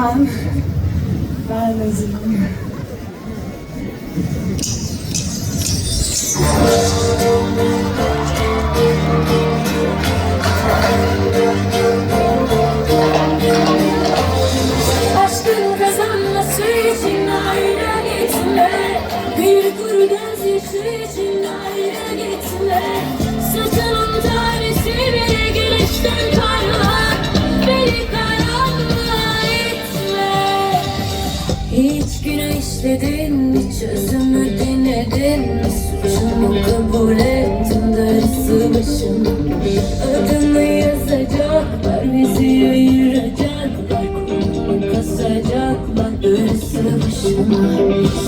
Osman. Ben hazırlanıyorum. Aşkın sürecine ayrı Bir kuru gözyaşı için ayrı Düşledin mi çözümü dinledin. Mi Suçumu kabul ettin dersi başım Adını yazacaklar bizi ayıracaklar Kolumu kasacaklar dersi başım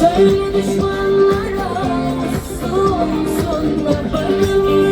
Söyle düşmanlara son sonla bana